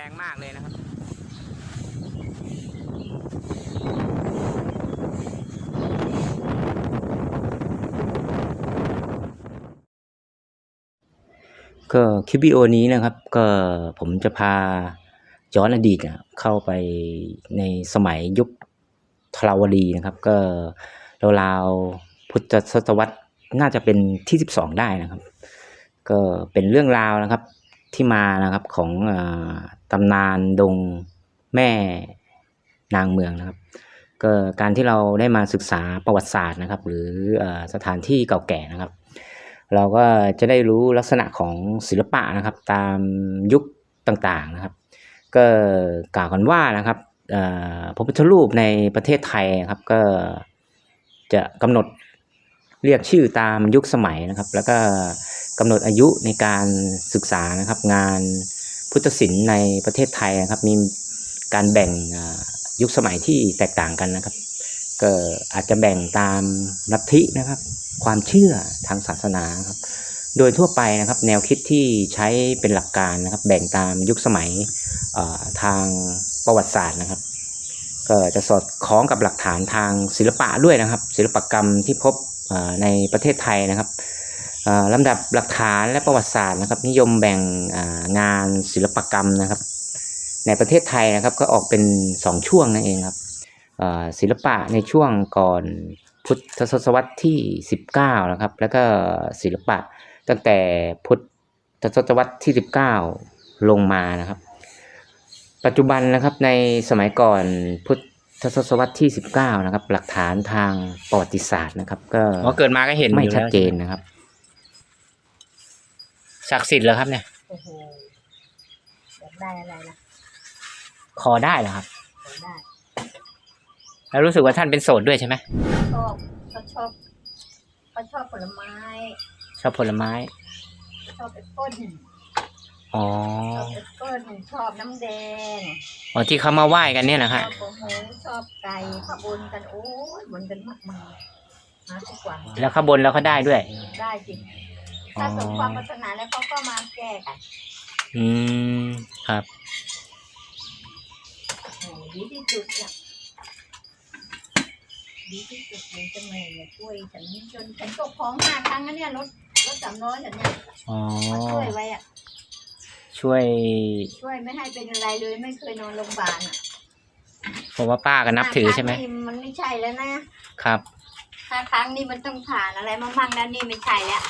รงมากเลยนะครับก็คลิปวิดีโอนี้นะครับ ก็ผมจะพาย้อนอดีตเข้าไปในสมัยยุคทราวดีนะครับ ก็ราวๆพุทธศตวรรษน่าจะเป็นที่สิบสองได้นะครับ ก็เป็นเรื่องราวนะครับที่มานะครับของ ตำนานดงแม่นางเมืองนะครับ ก็การที่เราได้มาศึกษาประวัติศาสตร์นะครับ หรือสถานที่เก่าแก่นะครับ เราก็จะได้รู้ลักษณะของศิลปะนะครับ ตามยุคต่างๆนะครับ ก็กล่าวกันว่านะครับพระพุทธรูปในประเทศไทยนะครับก็จะกำหนดเรียกชื่อตามยุคสมัยนะครับ แล้วก็กำหนดอายุในการศึกษานะครับ งาน พุทธศิลป์ในประเทศไทยนะครับ มีการแบ่งยุคสมัยที่แตกต่างกันนะครับ ก็อาจจะแบ่งตามลัทธินะครับ ความเชื่อทางศาสนาครับ โดยทั่วไปนะครับ แนวคิดที่ใช้เป็นหลักการนะครับ แบ่งตามยุคสมัยทางประวัติศาสตร์นะครับ ก็จะสอดคล้องกับหลักฐานทางศิลปะด้วยนะครับ ศิลปกรรมที่พบในประเทศไทยนะครับ ลำดับหลักฐานและประวัติศาสตร์นะครับ นิยมแบ่งอ่างานศิลปกรรมนะครับ ในประเทศไทยนะครับก็ออกเป็นสองช่วงนั่นเองครับเอ่อศิลปะในช่วงก่อนพุทธศตวรรษที่ 19 นะครับ แล้วก็ศิลปะตั้งแต่พุทธศตวรรษที่ 19 ลงมานะครับ ปัจจุบันนะครับในสมัยก่อนพุทธศตวรรษที่ 19 นะครับ หลักฐานทางประวัติศาสตร์นะครับ ก็อ๋อเกิดมาก็เห็นไม่อยู่ชัดแล้วเจนนะครับ ศักดิ์สิทธิ์เหรอครับเนี่ย โอ้โหอยากได้อะไรล่ะคอได้เหรอครับ ขอได้แล้วรู้สึกว่าท่านเป็นโสดด้วยใช่ไหมชอบเขาชอบเขาชอบผลไม้ ชอบผลไม้ ชอบแอปเปิ้ลอ๋อชอบแอปเปิ้ลชอบน้ำแดง อ๋อที่เขามาไหว้กันเนี่ยนะชฮะอบโอ้โหชอบไก่ข้าวบนกันโอ้ยบนกันมากมายมาทุกวันแล้วข้างบนแล้วเขาได้ด้วย ได้จริงอ๋อ ถ้าสมความปรารถนาแล้วเขาก็มาแก้กันอืมครับโอ้โหดีที่สุดเนี่ยดีที่สุดเลยจะแม่เนี่ยช่วยฉันจนฉันตกของห้าครั้งนะเนี่ยรถรถสามร้อยฉันเนี่ยอ๋อมาช่วยไว้อะช่วย ช่วยไม่ให้เป็นอะไรเลยไม่เคยนอนโรงพยาบาลอะผมว่าป้าก็นับถือใช่ไหมห้าครั้งนี่มันไม่ใช่แล้วนะครับถ้าครั้งนี้มันต้องผ่านอะไรมาบ้างแล้วนี่ไม่ใช่แล้ว